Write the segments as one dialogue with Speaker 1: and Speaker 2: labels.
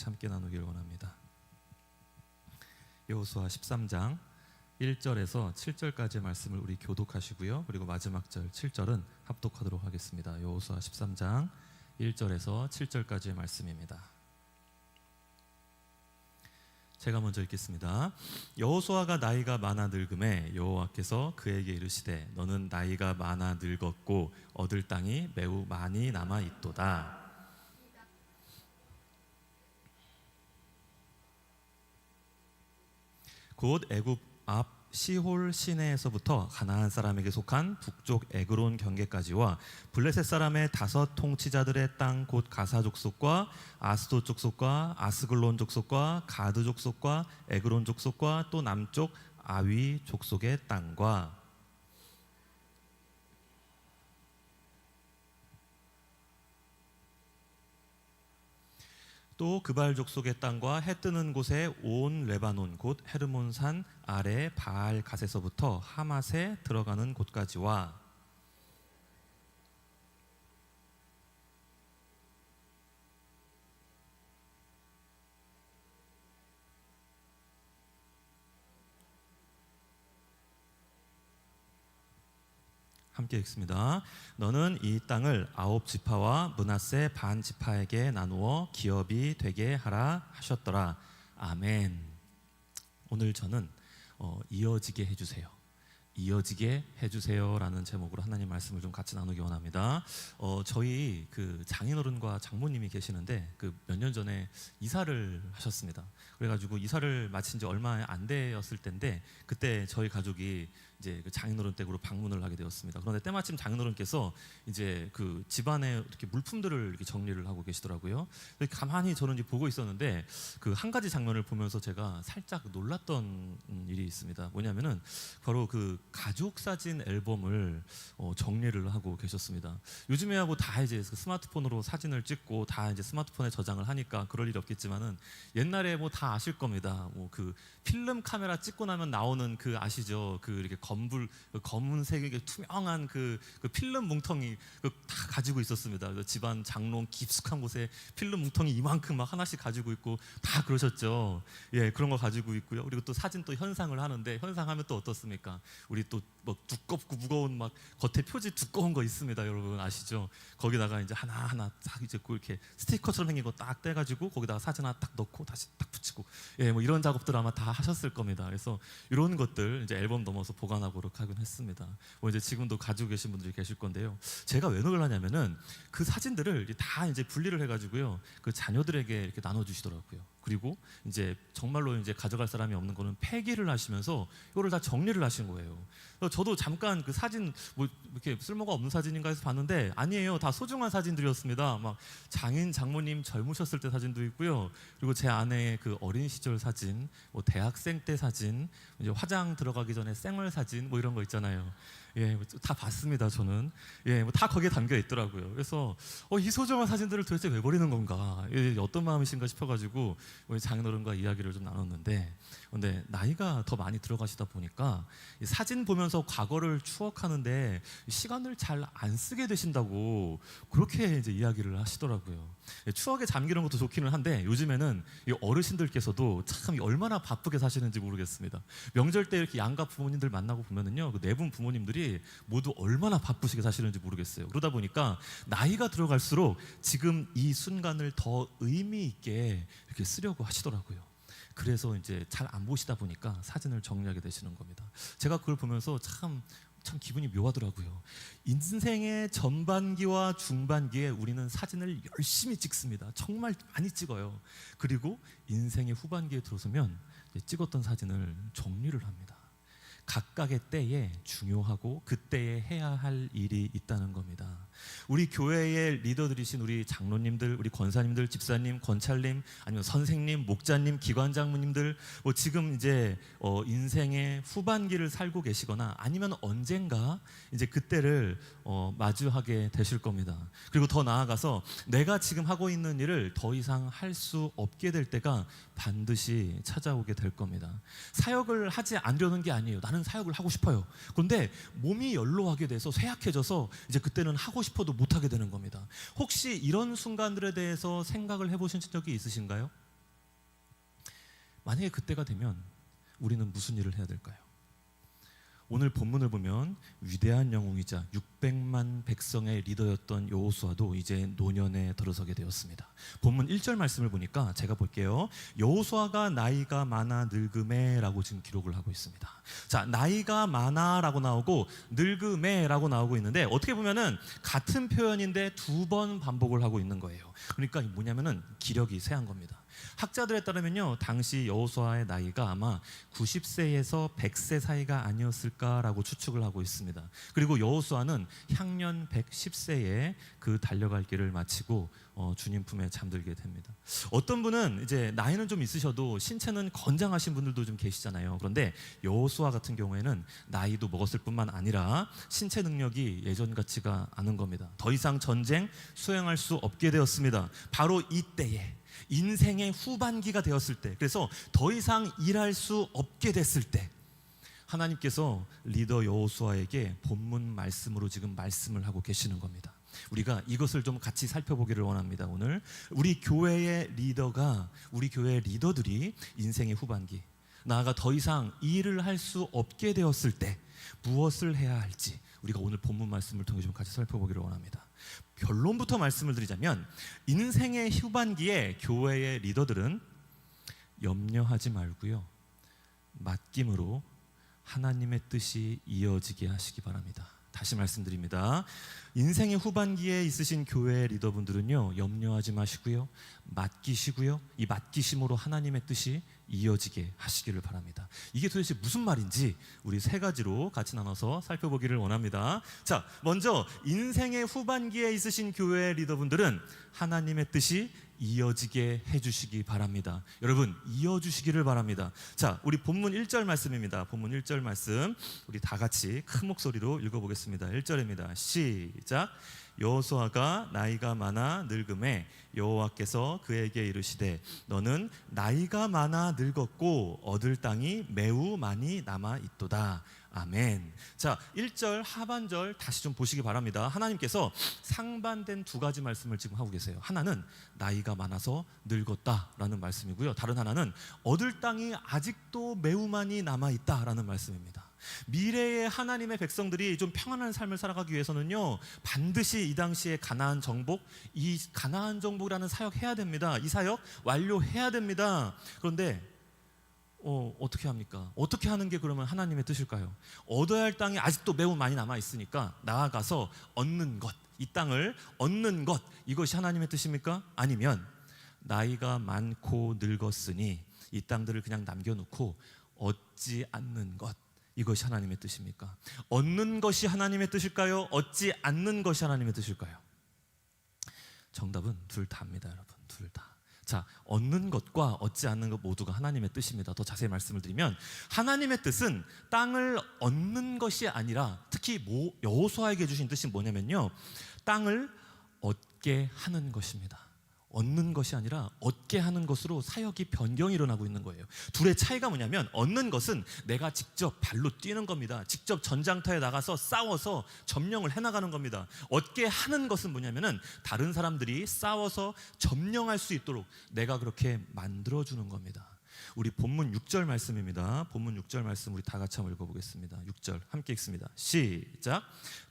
Speaker 1: 같이 함께 나누길 원합니다. 여호수아 13장 1절에서 7절까지의 말씀을 우리 교독하시고요. 그리고 마지막 절 7절은 합독하도록 하겠습니다. 여호수아 13장 1절에서 7절까지의 말씀입니다. 제가 먼저 읽겠습니다. 여호수아가 나이가 많아 늙음에 여호와께서 그에게 이르시되 너는 나이가 많아 늙었고 얻을 땅이 매우 많이 남아 있도다. 곧 애굽 앞 시홀 시내에서부터 가나안 사람에게 속한 북쪽 에그론 경계까지와 블레셋 사람의 다섯 통치자들의 땅 곧 가사 족속과 아스도 족속과 아스글론 족속과 가드 족속과 에그론 족속과 또 남쪽 아위 족속의 땅과 또 그발 족 속의 땅과 해 뜨는 곳에 온 레바논 곧 헤르몬산 아래 바알 갓에서부터 하맛에 들어가는 곳까지와 함께 읽습니다. 너는 이 땅을 아홉 지파와 문하세 반 지파에게 나누어 기업이 되게 하라 하셨더라. 아멘. 오늘 저는 어, 이어지게 해주세요. 이어지게 해주세요라는 제목으로 하나님 말씀을 좀 같이 나누기 원합니다. 어, 저희 그 장인어른과 장모님이 계시는데 그 몇 년 전에 이사를 하셨습니다. 그래가지고 이사를 마친 지 얼마 안 되었을 때인데 그때 저희 가족이 이제 그 장인어른 댁으로 방문을 하게 되었습니다. 그런데 때마침 장인어른께서 이제 그 집안에 이렇게 물품들을 이렇게 정리를 하고 계시더라고요. 가만히 저는 이제 보고 있었는데 그 한 가지 장면을 보면서 제가 살짝 놀랐던 음, 일이 있습니다. 뭐냐면은 바로 그 가족 사진 앨범을 어, 정리를 하고 계셨습니다. 요즘에야 뭐 다 이제 그 스마트폰으로 사진을 찍고 다 이제 스마트폰에 저장을 하니까 그럴 일이 없겠지만은 옛날에 뭐 다 아실 겁니다. 뭐 그 필름 카메라 찍고 나면 나오는 그 아시죠? 그 이렇게 검불 그 검은색의 투명한 그, 그 필름 뭉텅이 그 다 가지고 있었습니다. 집안 장롱 깊숙한 곳에 필름 뭉텅이 이만큼 막 하나씩 가지고 있고 다 그러셨죠. 예, 그런 거 가지고 있고요. 그리고 또 사진 또 현상을 하는데 현상하면 또 어떻습니까? 우리 또 뭐 두껍고 무거운 막 겉에 표지 두꺼운 거 있습니다. 여러분 아시죠? 거기다가 이제 하나 하나 딱 이제 그 이렇게 스티커처럼 생긴 거 딱 떼가지고 거기다가 사진 하나 딱 넣고 다시 딱 붙이고 예, 뭐 이런 작업들 아마 다 하셨을 겁니다. 그래서 이런 것들 이제 앨범 넘어서 보관하고 하긴 했습니다. 뭐 이제 지금도 가지고 계신 분들이 계실 건데요. 제가 왜 그걸 하냐면은 그 사진들을 다 이제 분리를 해가지고요. 그 자녀들에게 이렇게 나눠주시더라고요. 그리고 이제 정말로 이제 가져갈 사람이 없는 거는 폐기를 하시면서 이거를 다 정리를 하신 거예요. 저도 잠깐 그 사진 뭐 이렇게 쓸모가 없는 사진인가 해서 봤는데 아니에요. 다 소중한 사진들이었습니다. 막 장인 장모님 젊으셨을 때 사진도 있고요. 그리고 제 아내의 그 어린 시절 사진, 뭐 대학생 때 사진, 이제 화장 들어가기 전에 생얼 사진 뭐 이런 거 있잖아요. 예, 다 봤습니다. 저는 예, 뭐 다 거기에 담겨 있더라고요. 그래서 어, 이 소중한 사진들을 도대체 왜 버리는 건가? 예, 어떤 마음이신가 싶어가지고 우리 장인어른과 이야기를 좀 나눴는데, 근데 나이가 더 많이 들어가시다 보니까 이 사진 보면서 과거를 추억하는데 시간을 잘 안 쓰게 되신다고 그렇게 이제 이야기를 하시더라고요. 예, 추억에 잠기는 것도 좋기는 한데 요즘에는 이 어르신들께서도 참 얼마나 바쁘게 사시는지 모르겠습니다. 명절 때 이렇게 양가 부모님들 만나고 보면은요, 그네분 부모님들이 모두 얼마나 바쁘시게 사시는지 모르겠어요. 그러다 보니까 나이가 들어갈수록 지금 이 순간을 더 의미 있게 이렇게 쓰려고 하시더라고요. 그래서 이제 잘 안 보시다 보니까 사진을 정리하게 되시는 겁니다. 제가 그걸 보면서 참 참 기분이 묘하더라고요. 인생의 전반기와 중반기에 우리는 사진을 열심히 찍습니다. 정말 많이 찍어요. 그리고 인생의 후반기에 들어서면 찍었던 사진을 정리를 합니다. 각각의 때에 중요하고 그때에 해야 할 일이 있다는 겁니다. 우리 교회의 리더들이신 우리 장로님들, 우리 권사님들, 집사님, 권찰님, 아니면 선생님, 목자님, 기관장님들, 뭐 지금 이제 어 인생의 후반기를 살고 계시거나 아니면 언젠가 이제 그때를 어 마주하게 되실 겁니다. 그리고 더 나아가서 내가 지금 하고 있는 일을 더 이상 할 수 없게 될 때가 반드시 찾아오게 될 겁니다. 사역을 하지 않으려는 게 아니에요. 나는 사역을 하고 싶어요. 그런데 몸이 연로하게 돼서 쇠약해져서 이제 그때는 하고 싶 싶어도 못하게 되는 겁니다. 혹시 이런 순간들에 대해서 생각을 해보신 적이 있으신가요? 만약에 그때가 되면 우리는 무슨 일을 해야 될까요? 오늘 본문을 보면 위대한 영웅이자 600만 백성의 리더였던 여호수아도 이제 노년에 들어서게 되었습니다. 본문 1절 말씀을 보니까 제가 볼게요. 여호수아가 나이가 많아 늙음에라고 지금 기록을 하고 있습니다. 자, 나이가 많아라고 나오고 늙음에라고 나오고 있는데 어떻게 보면은 같은 표현인데 두 번 반복을 하고 있는 거예요. 그러니까 뭐냐면은 기력이 세한 겁니다. 학자들에 따르면요, 당시 여호수아의 나이가 아마 90세에서 100세 사이가 아니었을까라고 추측을 하고 있습니다. 그리고 여호수아는 향년 110세에 그 달려갈 길을 마치고 어, 주님 품에 잠들게 됩니다. 어떤 분은 이제 나이는 좀 있으셔도 신체는 건장하신 분들도 좀 계시잖아요. 그런데 여호수아 같은 경우에는 나이도 먹었을 뿐만 아니라 신체 능력이 예전 같지가 않은 겁니다. 더 이상 전쟁 수행할 수 없게 되었습니다. 바로 이때에 인생의 후반기가 되었을 때, 그래서 더 이상 일할 수 없게 됐을 때, 하나님께서 리더 여호수아에게 본문 말씀으로 지금 말씀을 하고 계시는 겁니다. 우리가 이것을 좀 같이 살펴보기를 원합니다. 오늘 우리 교회의 리더가 우리 교회의 리더들이 인생의 후반기 나아가 더 이상 일을 할 수 없게 되었을 때 무엇을 해야 할지 우리가 오늘 본문 말씀을 통해 좀 같이 살펴보기를 원합니다. 결론부터 말씀을 드리자면 인생의 후반기에 교회의 리더들은 염려하지 말고요. 맡김으로 하나님의 뜻이 이어지게 하시기 바랍니다. 다시 말씀드립니다. 인생의 후반기에 있으신 교회 리더분들은요, 염려하지 마시고요, 맡기시고요, 이 맡기심으로 하나님의 뜻이 이어지게 하시기를 바랍니다. 이게 도대체 무슨 말인지 우리 세 가지로 같이 나눠서 살펴보기를 원합니다. 자, 먼저 인생의 후반기에 있으신 교회 리더분들은 하나님의 뜻이 이어지게 해주시기 바랍니다. 여러분, 이어주시기를 바랍니다. 자, 우리 본문 1절 말씀입니다. 본문 1절 말씀, 우리 다 같이 큰 목소리로 읽어보겠습니다. 1절입니다. 시작. 여호수아가 나이가 많아 늙음에 여호와께서 그에게 이르시되 너는 나이가 많아 늙었고 얻을 땅이 매우 많이 남아 있도다. 아멘. 자, 1절 하반절 다시 좀 보시기 바랍니다. 하나님께서 상반된 두 가지 말씀을 지금 하고 계세요. 하나는 나이가 많아서 늙었다라는 말씀이고요. 다른 하나는 얻을 땅이 아직도 매우 많이 남아 있다라는 말씀입니다. 미래의 하나님의 백성들이 좀 평안한 삶을 살아가기 위해서는요 반드시 이 당시에 가나안 정복 이 가나안 정복이라는 사역 해야 됩니다 이 사역 완료해야 됩니다 그런데 어, 어떻게 합니까? 어떻게 하는 게 그러면 하나님의 뜻일까요? 얻어야 할 땅이 아직도 매우 많이 남아 있으니까 나아가서 얻는 것, 이 땅을 얻는 것 이것이 하나님의 뜻입니까? 아니면 나이가 많고 늙었으니 이 땅들을 그냥 남겨놓고 얻지 않는 것 이것이 하나님의 뜻입니까? 얻는 것이 하나님의 뜻일까요? 얻지 않는 것이 하나님의 뜻일까요? 정답은 둘 다입니다, 여러분. 둘 다. 자, 얻는 것과 얻지 않는 것 모두가 하나님의 뜻입니다. 더 자세히 말씀을 드리면 하나님의 뜻은 땅을 얻는 것이 아니라 특히 모- 여호수아에게 주신 뜻이 뭐냐면요. 땅을 얻게 하는 것입니다. 얻는 것이 아니라 얻게 하는 것으로 사역이 변경이 일어나고 있는 거예요. 둘의 차이가 뭐냐면 얻는 것은 내가 직접 발로 뛰는 겁니다. 직접 전장터에 나가서 싸워서 점령을 해 나가는 겁니다. 얻게 하는 것은 뭐냐면은 다른 사람들이 싸워서 점령할 수 있도록 내가 그렇게 만들어 주는 겁니다. 우리 본문 6절 말씀입니다. 본문 6절 말씀 우리 다 같이 한번 읽어보겠습니다. 6절 함께 읽습니다. 시작.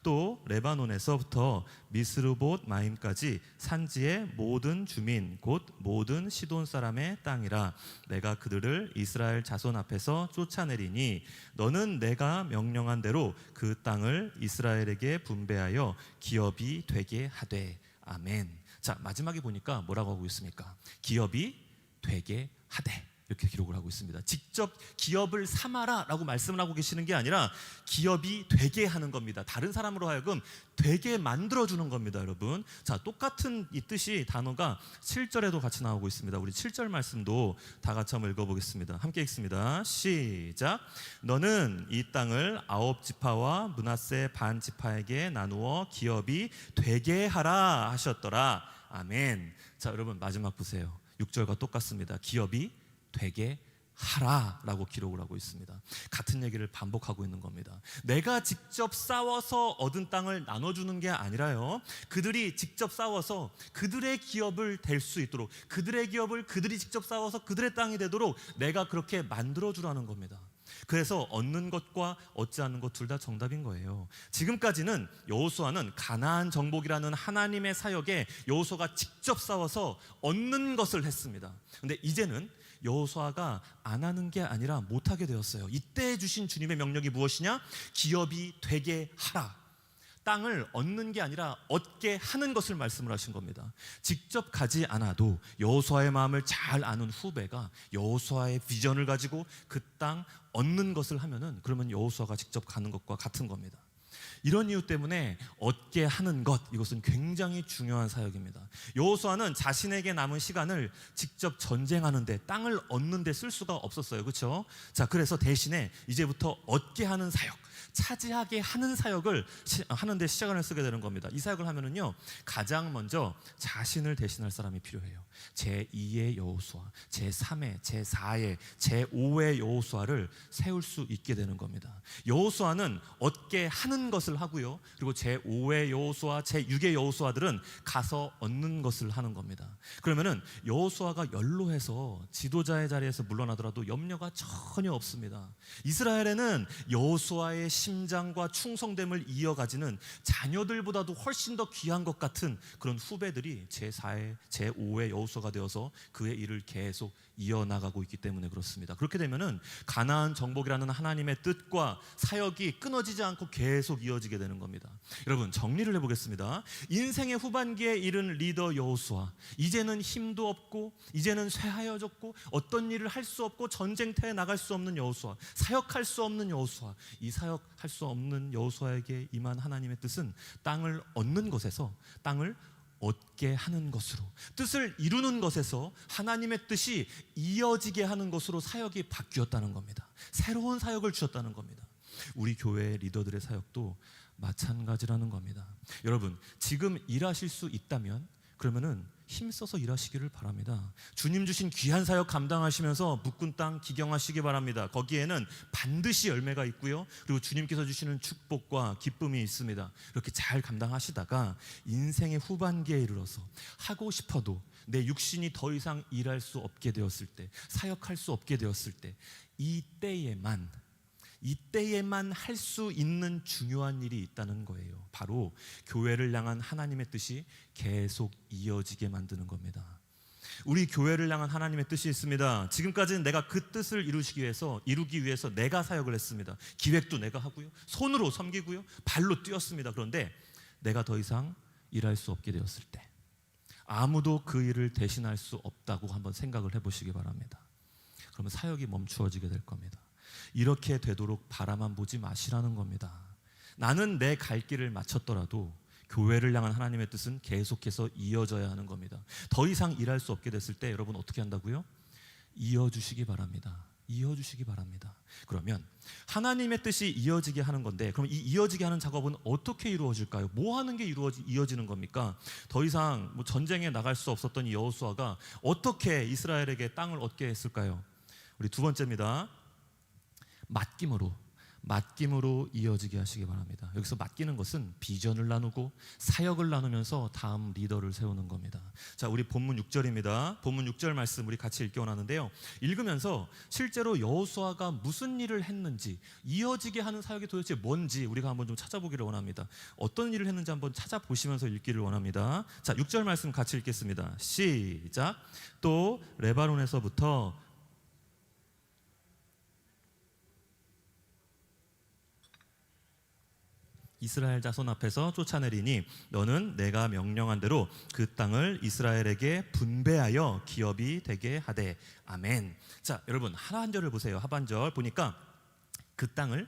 Speaker 1: 또 레바논에서부터 미스르봇 마임까지 산지의 모든 주민 곧 모든 시돈 사람의 땅이라 내가 그들을 이스라엘 자손 앞에서 쫓아내리니 너는 내가 명령한 대로 그 땅을 이스라엘에게 분배하여 기업이 되게 하되 아멘. 자 마지막에 보니까 뭐라고 하고 있습니까? 기업이 되게 하되 이렇게 기록을 하고 있습니다. 직접 기업을 삼아라라고 말씀을 하고 계시는 게 아니라 기업이 되게 하는 겁니다. 다른 사람으로 하여금 되게 만들어 주는 겁니다, 여러분. 자, 똑같은 이 뜻이 단어가 7절에도 같이 나오고 있습니다. 우리 7절 말씀도 다 같이 한번 읽어 보겠습니다. 함께 읽습니다. 시작. 너는 이 땅을 아홉 지파와 문하세 반 지파에게 나누어 기업이 되게 하라 하셨더라. 아멘. 자, 여러분 마지막 보세요. 6절과 똑같습니다. 기업이 되게 하라라고 기록을 하고 있습니다. 같은 얘기를 반복하고 있는 겁니다. 내가 직접 싸워서 얻은 땅을 나눠주는 게 아니라요. 그들이 직접 싸워서 그들의 기업을 될 수 있도록 그들의 기업을 그들이 직접 싸워서 그들의 땅이 되도록 내가 그렇게 만들어 주라는 겁니다. 그래서 얻는 것과 얻지 않는 것 둘 다 정답인 거예요. 지금까지는 여호수아는 가나안 정복이라는 하나님의 사역에 여호수아가 직접 싸워서 얻는 것을 했습니다. 근데 이제는 여호수아가 안 하는 게 아니라 못 하게 되었어요. 이때 주신 주님의 명령이 무엇이냐? 기업이 되게 하라. 땅을 얻는 게 아니라 얻게 하는 것을 말씀을 하신 겁니다. 직접 가지 않아도 여호수아의 마음을 잘 아는 후배가 여호수아의 비전을 가지고 그 땅 얻는 것을 하면은 그러면 여호수아가 직접 가는 것과 같은 겁니다. 이런 이유 때문에 얻게 하는 것 이것은 굉장히 중요한 사역입니다. 여호수아는 자신에게 남은 시간을 직접 전쟁하는데 땅을 얻는데 쓸 수가 없었어요. 그렇죠? 자, 그래서 대신에 이제부터 얻게 하는 사역, 차지하게 하는 사역을 시, 하는데 시작을 쓰게 되는 겁니다. 이 사역을 하면은요 가장 먼저 자신을 대신할 사람이 필요해요. 제 2의 여호수아, 제 3의, 제 4의, 제 5의 여호수아를 세울 수 있게 되는 겁니다. 여호수아는 얻게 하는 것을 하고요. 그리고 제 5의 여호수아, 제 6의 여호수아들은 가서 얻는 것을 하는 겁니다. 그러면은 여호수아가 연로해서 지도자의 자리에서 물러나더라도 염려가 전혀 없습니다. 이스라엘에는 여호수아의 심장과 충성됨을 이어가지는 자녀들보다도 훨씬 더 귀한 것 같은 그런 후배들이 제 4의 제 5의 여호수아 가 되어서 그의 일을 계속 이어나가고 있기 때문에 그렇습니다. 그렇게 되면은 가나안 정복이라는 하나님의 뜻과 사역이 끊어지지 않고 계속 이어지게 되는 겁니다. 여러분 정리를 해보겠습니다. 인생의 후반기에 이른 리더 여호수아 이제는 힘도 없고 이제는 쇠하여졌고 어떤 일을 할 수 없고 전쟁터에 나갈 수 없는 여호수아 사역할 수 없는 여호수아 이 사역할 수 없는 여호수아에게 임한 하나님의 뜻은 땅을 얻는 것에서 땅을 얻게 하는 것으로 뜻을 이루는 것에서 하나님의 뜻이 이어지게 하는 것으로 사역이 바뀌었다는 겁니다. 새로운 사역을 주셨다는 겁니다. 우리 교회 리더들의 사역도 마찬가지라는 겁니다. 여러분, 지금 일하실 수 있다면 그러면은 힘써서 일하시기를 바랍니다. 주님 주신 귀한 사역 감당하시면서 묶은 땅 기경하시기 바랍니다. 거기에는 반드시 열매가 있고요. 그리고 주님께서 주시는 축복과 기쁨이 있습니다. 이렇게 잘 감당하시다가 인생의 후반기에 이르러서 하고 싶어도 내 육신이 더 이상 일할 수 없게 되었을 때, 사역할 수 없게 되었을 때, 이때에만 이때에만 할 수 있는 중요한 일이 있다는 거예요. 바로 교회를 향한 하나님의 뜻이 계속 이어지게 만드는 겁니다. 우리 교회를 향한 하나님의 뜻이 있습니다. 지금까지는 내가 그 뜻을 이루시기 위해서 이루기 위해서 내가 사역을 했습니다. 기획도 내가 하고요. 손으로 섬기고요. 발로 뛰었습니다. 그런데 내가 더 이상 일할 수 없게 되었을 때 아무도 그 일을 대신할 수 없다고 한번 생각을 해 보시기 바랍니다. 그러면 사역이 멈추어지게 될 겁니다. 이렇게 되도록 바라만 보지 마시라는 겁니다. 나는 내 갈 길을 마쳤더라도 교회를 향한 하나님의 뜻은 계속해서 이어져야 하는 겁니다. 더 이상 일할 수 없게 됐을 때 여러분 어떻게 한다고요? 이어주시기 바랍니다. 이어주시기 바랍니다. 그러면 하나님의 뜻이 이어지게 하는 건데, 그럼 이 이어지게 하는 작업은 어떻게 이루어질까요? 뭐 하는 게 이루어지, 이어지는 겁니까? 더 이상 뭐 전쟁에 나갈 수 없었던 이 여호수아가 어떻게 이스라엘에게 땅을 얻게 했을까요? 우리 두 번째입니다. 맡김으로 맡김으로 이어지게 하시기 바랍니다. 여기서 맡기는 것은 비전을 나누고 사역을 나누면서 다음 리더를 세우는 겁니다. 자, 우리 본문 6절입니다. 본문 6절 말씀 우리 같이 읽기 원하는데요. 읽으면서 실제로 여호수아가 무슨 일을 했는지 이어지게 하는 사역이 도대체 뭔지 우리가 한번 좀 찾아보기를 원합니다. 어떤 일을 했는지 한번 찾아보시면서 읽기를 원합니다. 자, 6절 말씀 같이 읽겠습니다. 시작. 또 레바논에서부터 이스라엘 자손 앞에서 쫓아내리니 너는 내가 명령한 대로 그 땅을 이스라엘에게 분배하여 기업이 되게 하되 아멘. 자, 여러분 하반절을 보세요. 하반절 보니까 그 땅을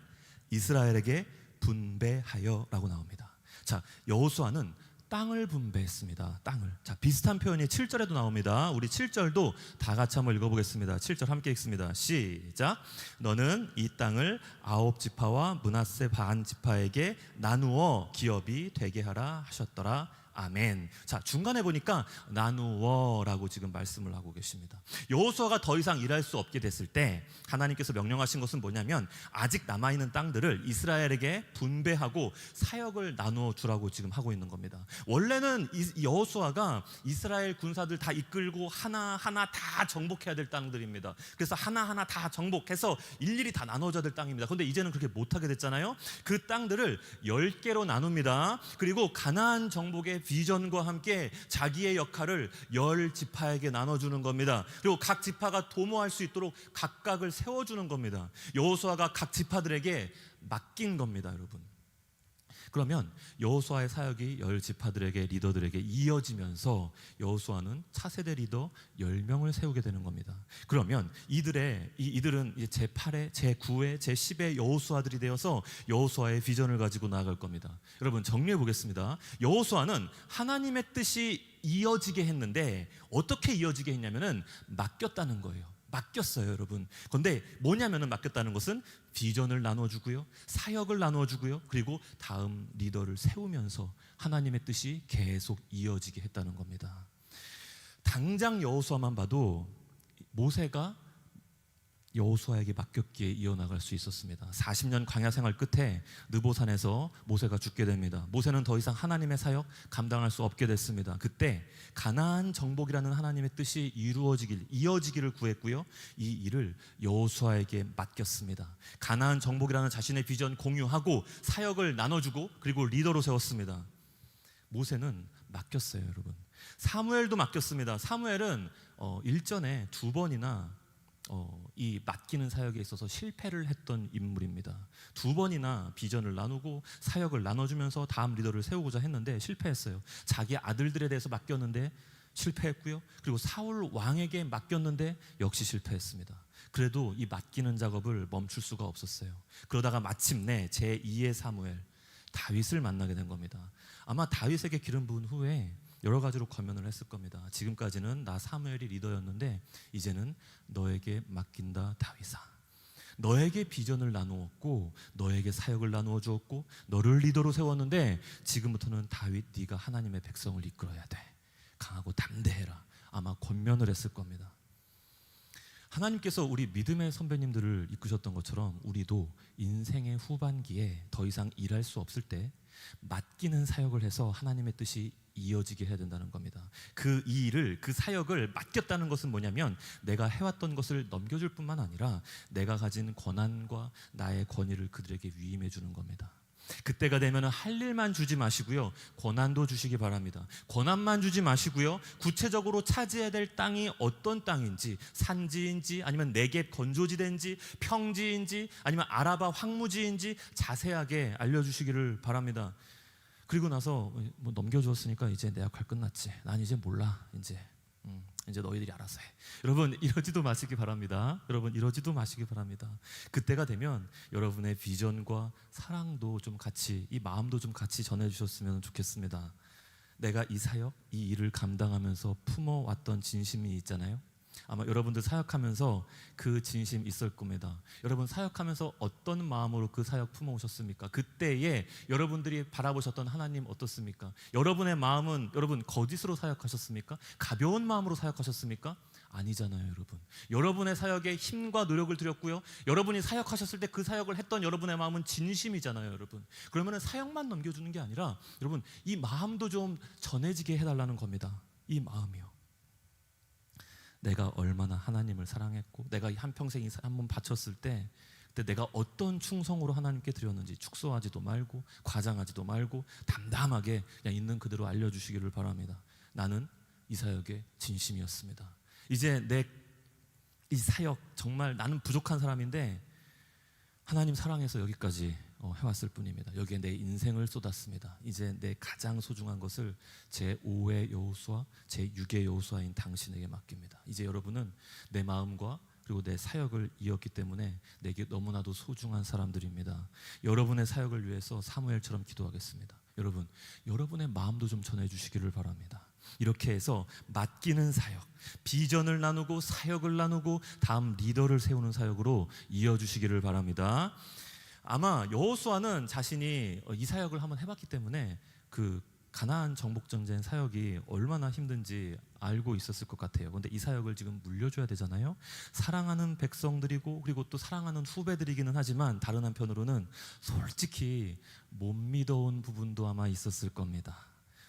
Speaker 1: 이스라엘에게 분배하여라고 나옵니다. 자, 여호수아는 땅을 분배했습니다. 땅을. 자, 비슷한 표현이 7절에도 나옵니다. 우리 7절도 다 같이 한번 읽어보겠습니다. 7절 함께 읽습니다. 시작. 너는 이 땅을 아홉 지파와 문하세 반 지파에게 나누어 기업이 되게 하라 하셨더라. 아멘. 자, 중간에 보니까 나누어라고 지금 말씀을 하고 계십니다. 여호수아가 더 이상 일할 수 없게 됐을 때 하나님께서 명령하신 것은 뭐냐면 아직 남아 있는 땅들을 이스라엘에게 분배하고 사역을 나누어 주라고 지금 하고 있는 겁니다. 원래는 이 여호수아가 이스라엘 군사들 다 이끌고 하나하나 다 정복해야 될 땅들입니다. 그래서 하나하나 다 정복해서 일일이 다 나눠줘야 될 땅입니다. 근데 이제는 그렇게 못 하게 됐잖아요. 그 땅들을 열 개로 나눕니다. 그리고 가나안 정복의 비전과 함께 자기의 역할을 열 지파에게 나눠주는 겁니다. 그리고 각 지파가 도모할 수 있도록 각각을 세워주는 겁니다. 여호수아가 각 지파들에게 맡긴 겁니다, 여러분. 그러면 여호수아의 사역이 열 지파들에게 리더들에게 이어지면서 여호수아는 차세대 리더 10명을 세우게 되는 겁니다. 그러면 이들의 이, 이들은 이제 제8의 제9의 제10의 여호수아들이 되어서 여호수아의 비전을 가지고 나아갈 겁니다. 여러분 정리해 보겠습니다. 여호수아는 하나님의 뜻이 이어지게 했는데 어떻게 이어지게 했냐면은 맡겼다는 거예요. 맡겼어요, 여러분. 근데 뭐냐면은 맡겼다는 것은 비전을 나눠주고요, 사역을 나눠주고요, 그리고 다음 리더를 세우면서 하나님의 뜻이 계속 이어지게 했다는 겁니다. 당장 여호수아만 봐도 모세가 여호수아에게 맡겼기에 이어나갈 수 있었습니다. 40년 광야 생활 끝에 느보산에서 모세가 죽게 됩니다. 모세는 더 이상 하나님의 사역 감당할 수 없게 됐습니다. 그때 가나안 정복이라는 하나님의 뜻이 이루어지길 이어지기를 구했고요. 이 일을 여호수아에게 맡겼습니다. 가나안 정복이라는 자신의 비전 공유하고 사역을 나눠주고 그리고 리더로 세웠습니다. 모세는 맡겼어요, 여러분. 사무엘도 맡겼습니다. 사무엘은 어, 일전에 두 번이나 어, 이 맡기는 사역에 있어서 실패를 했던 인물입니다. 두 번이나 비전을 나누고 사역을 나눠주면서 다음 리더를 세우고자 했는데 실패했어요. 자기 아들들에 대해서 맡겼는데 실패했고요. 그리고 사울 왕에게 맡겼는데 역시 실패했습니다. 그래도 이 맡기는 작업을 멈출 수가 없었어요. 그러다가 마침내 제 2의 사무엘 다윗을 만나게 된 겁니다. 아마 다윗에게 기름 부은 후에 여러 가지로 권면을 했을 겁니다. 지금까지는 나 사무엘이 리더였는데 이제는 너에게 맡긴다 다윗아. 너에게 비전을 나누었고 너에게 사역을 나누어 주었고 너를 리더로 세웠는데 지금부터는 다윗 네가 하나님의 백성을 이끌어야 돼. 강하고 담대해라. 아마 권면을 했을 겁니다. 하나님께서 우리 믿음의 선배님들을 이끄셨던 것처럼 우리도 인생의 후반기에 더 이상 일할 수 없을 때 맡기는 사역을 해서 하나님의 뜻이 이어지게 해야 된다는 겁니다. 그이 일을 그 사역을 맡겼다는 것은 뭐냐면 내가 해왔던 것을 넘겨줄 뿐만 아니라 내가 가진 권한과 나의 권위를 그들에게 위임해 주는 겁니다. 그때가 되면 할 일만 주지 마시고요. 권한도 주시기 바랍니다. 권한만 주지 마시고요. 구체적으로 차지해야 될 땅이 어떤 땅인지, 산지인지, 아니면 내갭 건조지대인지, 평지인지, 아니면 아라바 황무지인지 자세하게 알려주시기를 바랍니다. 그리고 나서 뭐 넘겨주었으니까 이제 내 역할 끝났지. 난 이제 몰라. 이제. 음, 이제 너희들이 알아서 해. 여러분 이러지도 마시기 바랍니다. 여러분 이러지도 마시기 바랍니다. 그때가 되면 여러분의 비전과 사랑도 좀 같이 이 마음도 좀 같이 전해 주셨으면 좋겠습니다. 내가 이 사역, 이 일을 감당하면서 품어왔던 진심이 있잖아요. 아마 여러분들 사역하면서 그 진심 있을 겁니다. 여러분 사역하면서 어떤 마음으로 그 사역 품어오셨습니까? 그때에 여러분들이 바라보셨던 하나님 어떻습니까? 여러분의 마음은 여러분 거짓으로 사역하셨습니까? 가벼운 마음으로 사역하셨습니까? 아니잖아요, 여러분. 여러분의 사역에 힘과 노력을 들였고요. 여러분이 사역하셨을 때 그 사역을 했던 여러분의 마음은 진심이잖아요, 여러분. 그러면 사역만 넘겨주는 게 아니라 여러분 이 마음도 좀 전해지게 해달라는 겁니다. 이 마음이요. 내가 얼마나 하나님을 사랑했고 내가 한 평생 한번 바쳤을 때 그때 내가 어떤 충성으로 하나님께 드렸는지 축소하지도 말고 과장하지도 말고 담담하게 그냥 있는 그대로 알려주시기를 바랍니다. 나는 이 사역의 진심이었습니다. 이제 내 이 사역 정말 나는 부족한 사람인데 하나님 사랑해서 여기까지 어, 해왔을 뿐입니다. 여기에 내 인생을 쏟았습니다. 이제 내 가장 소중한 것을 제 5의 여호수아, 제 6의 여호수아인 당신에게 맡깁니다. 이제 여러분은 내 마음과 그리고 내 사역을 이었기 때문에 내게 너무나도 소중한 사람들입니다. 여러분의 사역을 위해서 사무엘처럼 기도하겠습니다. 여러분, 여러분의 마음도 좀 전해주시기를 바랍니다. 이렇게 해서 맡기는 사역, 비전을 나누고 사역을 나누고 다음 리더를 세우는 사역으로 이어주시기를 바랍니다. 아마 여호수아는 자신이 이 사역을 한번 해봤기 때문에 그 가나안 정복 전쟁 사역이 얼마나 힘든지 알고 있었을 것 같아요. 근데 이 사역을 지금 물려줘야 되잖아요. 사랑하는 백성들이고 그리고 또 사랑하는 후배들이기는 하지만 다른 한편으로는 솔직히 못 믿어온 부분도 아마 있었을 겁니다.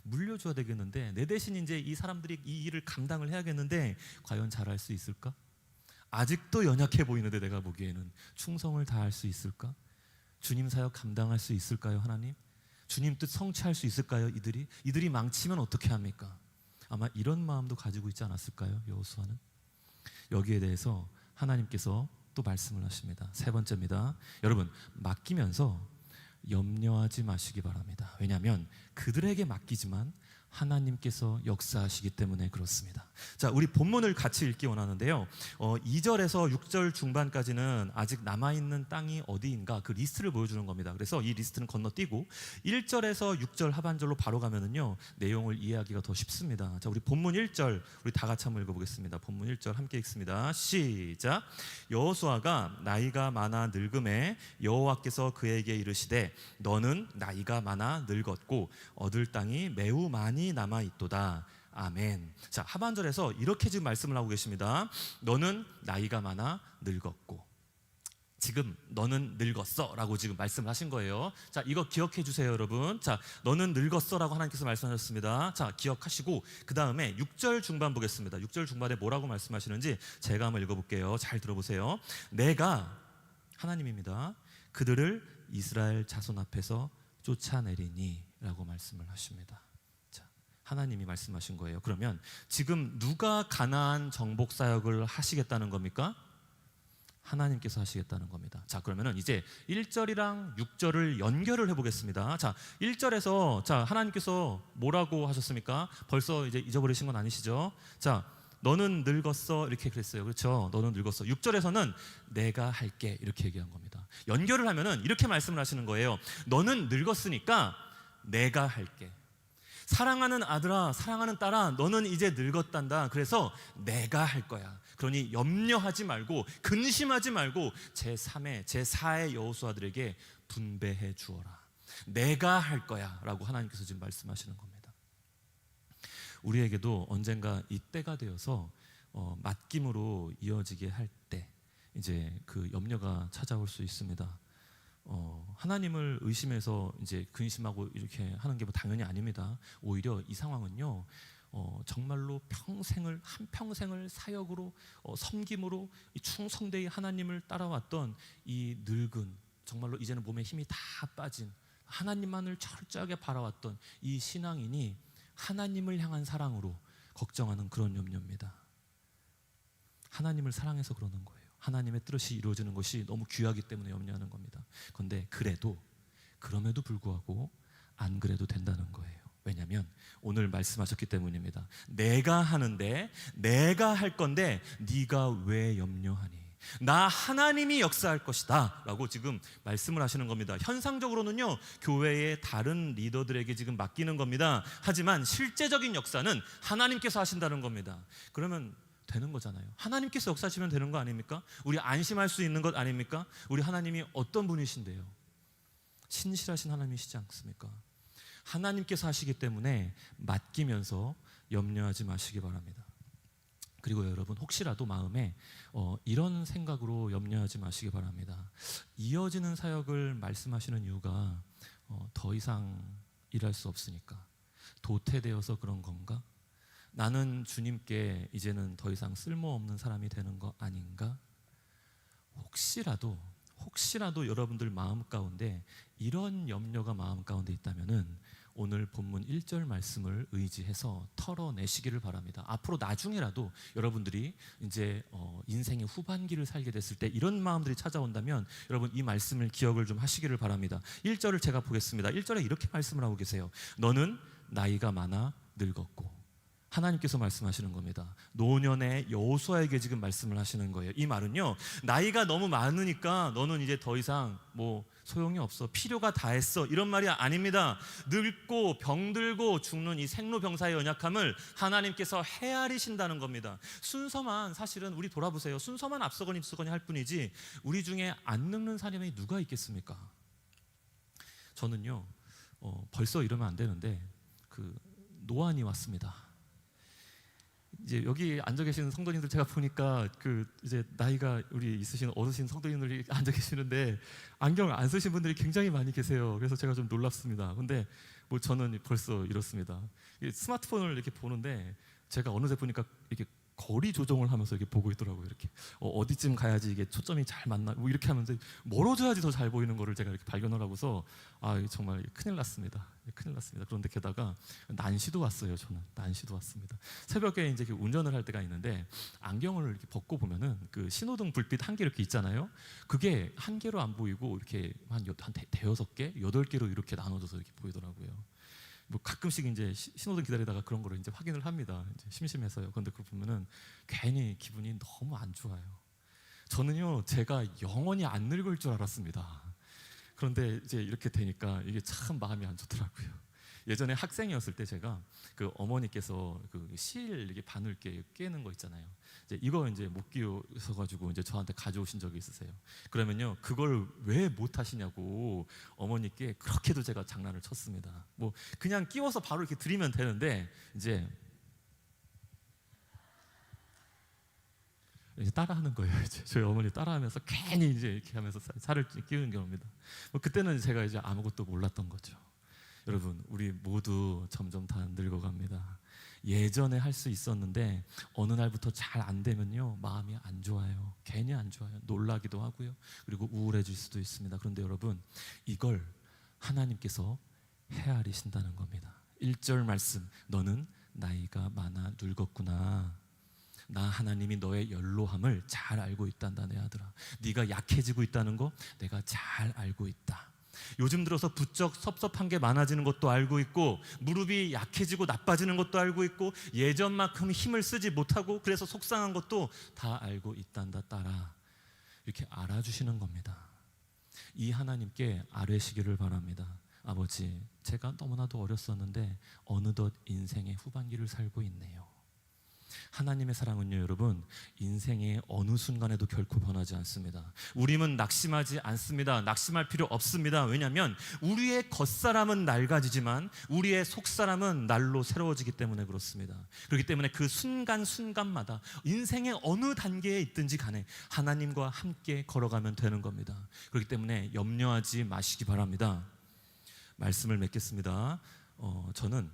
Speaker 1: 물려줘야 되겠는데 내 대신 이제 이 사람들이 이 일을 감당을 해야겠는데 과연 잘할 수 있을까? 아직도 연약해 보이는데 내가 보기에는 충성을 다할 수 있을까? 주님 사역 감당할 수 있을까요, 하나님? 주님 뜻 성취할 수 있을까요, 이들이? 이들이 망치면 어떻게 합니까? 아마 이런 마음도 가지고 있지 않았을까요, 여호수아는? 여기에 대해서 하나님께서 또 말씀을 하십니다. 세 번째입니다. 여러분, 맡기면서 염려하지 마시기 바랍니다. 왜냐하면 그들에게 맡기지만 하나님께서 역사하시기 때문에 그렇습니다. 자, 우리 본문을 같이 읽기 원하는데요. 어, 2절에서 6절 중반까지는 아직 남아있는 땅이 어디인가 그 리스트를 보여주는 겁니다. 그래서 이 리스트는 건너뛰고 1절에서 6절 하반절로 바로 가면은요, 내용을 이해하기가 더 쉽습니다. 자, 우리 본문 1절, 우리 다 같이 한번 읽어보겠습니다. 본문 1절 함께 읽습니다. 시작. 여호수아가 나이가 많아 늙음에 여호와께서 그에게 이르시되 너는 나이가 많아 늙었고 얻을 땅이 매우 많이 남아 있도다. 아멘. 자, 하반절에서 이렇게 지금 말씀을 하고 계십니다. 너는 나이가 많아 늙었고 지금 너는 늙었어라고 지금 말씀을 하신 거예요. 자, 이거 기억해 주세요, 여러분. 자, 너는 늙었어라고 하나님께서 말씀하셨습니다. 자, 기억하시고 그 다음에 6절 중반 보겠습니다. 6절 중반에 뭐라고 말씀하시는지 제가 한번 읽어 볼게요. 잘 들어보세요. 내가 하나님입니다. 그들을 이스라엘 자손 앞에서 쫓아내리니라고 말씀을 하십니다. 자, 하나님이 말씀하신 거예요. 그러면 지금 누가 가나안 정복 사역을 하시겠다는 겁니까? 하나님께서 하시겠다는 겁니다. 자, 그러면은 이제 1절이랑 6절을 연결을 해 보겠습니다. 자, 1절에서 자, 하나님께서 뭐라고 하셨습니까? 벌써 이제 잊어버리신 건 아니시죠? 자, 너는 늙었어 이렇게 그랬어요. 그렇죠? 너는 늙었어. 6절에서는 내가 할게 이렇게 얘기한 겁니다. 연결을 하면은 이렇게 말씀을 하시는 거예요. 너는 늙었으니까 내가 할게. 사랑하는 아들아, 사랑하는 딸아, 너는 이제 늙었단다. 그래서 내가 할 거야. 그러니 염려하지 말고 근심하지 말고 제 3의 제 4의 여호수아들에게 분배해 주어라. 내가 할 거야 라고 하나님께서 지금 말씀하시는 겁니다. 우리에게도 언젠가 이 때가 되어서 어, 맡김으로 이어지게 할 때 이제 그 염려가 찾아올 수 있습니다. 어, 하나님을 의심해서 이제 근심하고 이렇게 하는 게 뭐 당연히 아닙니다. 오히려 이 상황은요. 어, 정말로 평생을 한 평생을 사역으로 어, 섬김으로 이 충성되이 하나님을 따라왔던 이 늙은 정말로 이제는 몸에 힘이 다 빠진 하나님만을 철저하게 바라왔던 이 신앙인이 하나님을 향한 사랑으로 걱정하는 그런 염려입니다. 하나님을 사랑해서 그러는 거예요. 하나님의 뜻이 이루어지는 것이 너무 귀하기 때문에 염려하는 겁니다. 그런데 그래도 그럼에도 불구하고 안 그래도 된다는 거예요. 왜냐하면 오늘 말씀하셨기 때문입니다. 내가 하는데 내가 할 건데 네가 왜 염려하니? 나 하나님이 역사할 것이다 라고 지금 말씀을 하시는 겁니다 현상적으로는요 교회의 다른 리더들에게 지금 맡기는 겁니다 하지만 실제적인 역사는 하나님께서 하신다는 겁니다 그러면 되는 거잖아요 하나님께서 역사하시면 되는 거 아닙니까? 우리 안심할 수 있는 것 아닙니까? 우리 하나님이 어떤 분이신데요? 신실하신 하나님이시지 않습니까? 하나님께서 하시기 때문에 맡기면서 염려하지 마시기 바랍니다 그리고 여러분 혹시라도 마음에 어, 이런 생각으로 염려하지 마시기 바랍니다. 이어지는 사역을 말씀하시는 이유가 어, 더 이상 일할 수 없으니까 도태되어서 그런 건가? 나는 주님께 이제는 더 이상 쓸모없는 사람이 되는 거 아닌가? 혹시라도 혹시라도 여러분들 마음 가운데 이런 염려가 마음 가운데 있다면은 오늘 본문 1절 말씀을 의지해서 털어내시기를 바랍니다. 앞으로 나중에라도 여러분들이 이제 어, 인생의 후반기를 살게 됐을 때 이런 마음들이 찾아온다면 여러분 이 말씀을 기억을 좀 하시기를 바랍니다. 1절을 제가 보겠습니다. 1절에 이렇게 말씀을 하고 계세요. 너는 나이가 많아 늙었고 하나님께서 말씀하시는 겁니다. 노년의 여호수아에게 지금 말씀을 하시는 거예요. 이 말은요. 나이가 너무 많으니까 너는 이제 더 이상 뭐 소용이 없어. 필요가 다 했어. 이런 말이 아닙니다. 늙고 병들고 죽는 이 생로병사의 연약함을 하나님께서 헤아리신다는 겁니다. 순서만 사실은 우리 돌아보세요. 순서만 앞서거니 뒤서거니 할 뿐이지 우리 중에 안 늙는 사람이 누가 있겠습니까? 저는요. 어, 벌써 이러면 안 되는데 그 노안이 왔습니다. 이제 여기 앉아 계시는 성도님들 제가 보니까 그 이제 나이가 우리 있으신 어르신 성도님들이 앉아 계시는데 안경을 안 쓰신 분들이 굉장히 많이 계세요. 그래서 제가 좀 놀랍습니다. 근데 뭐 저는 벌써 이렇습니다. 이 스마트폰을 이렇게 보는데 제가 어느새 보니까 이렇게 거리 조정을 하면서 이렇게 보고 있더라고요. 이렇게 어, 디쯤 가야지 이게 초점이 잘 맞나? 뭐 이렇게 하면서 멀어져야지 더 잘 보이는 거를 제가 이렇게 발견을 하고서 아 정말 큰일 났습니다. 큰일 났습니다. 그런데 게다가 난시도 왔어요. 저는 난시도 왔습니다. 새벽에 이제 운전을 할 때가 있는데 안경을 이렇게 벗고 보면은 그 신호등 불빛 한 개 이렇게 있잖아요. 그게 한 개로 안 보이고 이렇게 한, 여- 한 대, 대여섯 개, 여덟 개로 이렇게 나눠져서 이렇게 보이더라고요. 뭐 가끔씩 이제 시- 신호등 기다리다가 그런 거를 이제 확인을 합니다. 이제 심심해서요. 그런데 그걸 보면은 괜히 기분이 너무 안 좋아요. 저는요 제가 영원히 안 늙을 줄 알았습니다. 그런데 이제 이렇게 되니까 이게 참 마음이 안 좋더라고요. 예전에 학생이었을 때 제가 그 어머니께서 그 실 이렇게 바늘 이렇게 깨는 거 있잖아요. 이제 이거 이제 못 끼워서 가지고 이제 저한테 가져오신 적이 있으세요. 그러면요 그걸 왜 못 하시냐고 어머니께 그렇게도 제가 장난을 쳤습니다. 뭐 그냥 끼워서 바로 이렇게 드리면 되는데 이제 이제 따라하는 거예요. 이제 저희 어머니 따라하면서 괜히 이제 이렇게 하면서 살- 살을 끼우는 경우입니다. 뭐 그때는 제가 이제 아무것도 몰랐던 거죠. 여러분, 우리 모두 점점 다 늙어갑니다. 예전에 할 수 있었는데 어느 날부터 잘 안 되면요 마음이 안 좋아요. 괜히 안 좋아요. 놀라기도 하고요. 그리고 우울해질 수도 있습니다. 그런데 여러분 이걸 하나님께서 헤아리신다는 겁니다. 1절 말씀 너는 나이가 많아 늙었구나. 나 하나님이 너의 연로함을 잘 알고 있단다 내 아들아. 네가 약해지고 있다는 거 내가 잘 알고 있다. 요즘 들어서 부쩍 섭섭한 게 많아지는 것도 알고 있고 무릎이 약해지고 나빠지는 것도 알고 있고 예전만큼 힘을 쓰지 못하고 그래서 속상한 것도 다 알고 있단다 딸아. 이렇게 알아주시는 겁니다. 이 하나님께 아뢰시기를 바랍니다. 아버지, 제가 너무나도 어렸었는데 어느덧 인생의 후반기를 살고 있네요. 하나님의 사랑은요, 여러분, 인생의 어느 순간에도 결코 변하지 않습니다. 우리는 낙심하지 않습니다. 낙심할 필요 없습니다. 왜냐하면 우리의 겉사람은 낡아지지만 우리의 속사람은 날로 새로워지기 때문에 그렇습니다. 그렇기 때문에 그 순간순간마다 인생의 어느 단계에 있든지 간에 하나님과 함께 걸어가면 되는 겁니다. 그렇기 때문에 염려하지 마시기 바랍니다. 말씀을 맺겠습니다. 어, 저는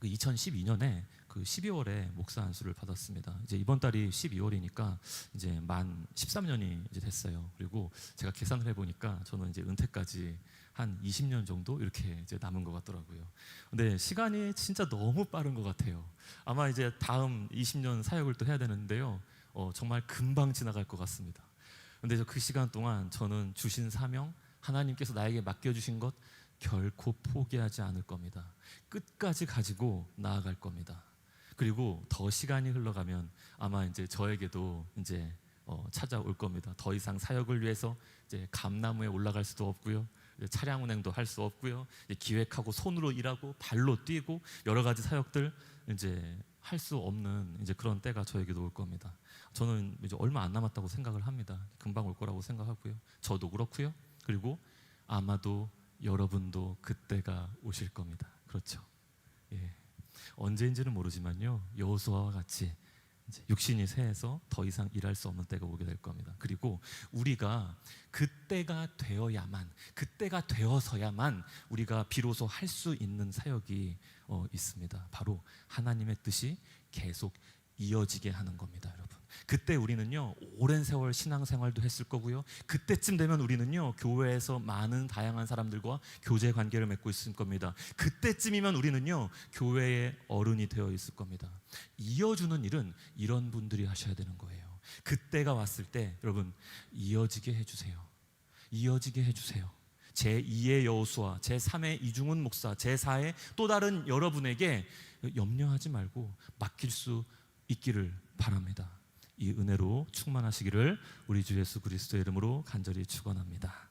Speaker 1: 그 2012년에 그 12월에 목사 안수를 받았습니다. 이제 이번 달이 12월이니까 이제 만 13년이 이제 됐어요. 그리고 제가 계산을 해보니까 저는 이제 은퇴까지 한 20년 정도 이렇게 이제 남은 것 같더라고요. 근데 시간이 진짜 너무 빠른 것 같아요. 아마 이제 다음 20년 사역을 또 해야 되는데요. 어, 정말 금방 지나갈 것 같습니다. 근데 저 그 시간 동안 저는 주신 사명, 하나님께서 나에게 맡겨주신 것 결코 포기하지 않을 겁니다. 끝까지 가지고 나아갈 겁니다. 그리고 더 시간이 흘러가면 아마 이제 저에게도 이제 어, 찾아올 겁니다. 더 이상 사역을 위해서 이제 감나무에 올라갈 수도 없고요. 차량 운행도 할 수 없고요. 기획하고 손으로 일하고 발로 뛰고 여러 가지 사역들 이제 할 수 없는 이제 그런 때가 저에게도 올 겁니다. 저는 이제 얼마 안 남았다고 생각을 합니다. 금방 올 거라고 생각하고요. 저도 그렇고요. 그리고 아마도 여러분도 그때가 오실 겁니다. 그렇죠? 예. 언제인지는 모르지만요. 여호수아와 같이 육신이 새해서 더 이상 일할 수 없는 때가 오게 될 겁니다. 그리고 우리가 그때가 되어야만, 그때가 되어서야만 우리가 비로소 할 수 있는 사역이 어, 있습니다. 바로 하나님의 뜻이 계속 이어지게 하는 겁니다, 여러분. 그때 우리는요 오랜 세월 신앙생활도 했을 거고요. 그때쯤 되면 우리는요 교회에서 많은 다양한 사람들과 교제 관계를 맺고 있을 겁니다. 그때쯤이면 우리는요 교회의 어른이 되어 있을 겁니다. 이어주는 일은 이런 분들이 하셔야 되는 거예요. 그때가 왔을 때 여러분 이어지게 해주세요. 이어지게 해주세요. 제 2의 여호수아, 제 3의 이중훈 목사, 제 4의 또 다른 여러분에게 염려하지 말고 맡길 수 있기를 바랍니다. 이 은혜로 충만하시기를 우리 주 예수 그리스도의 이름으로 간절히 축원합니다.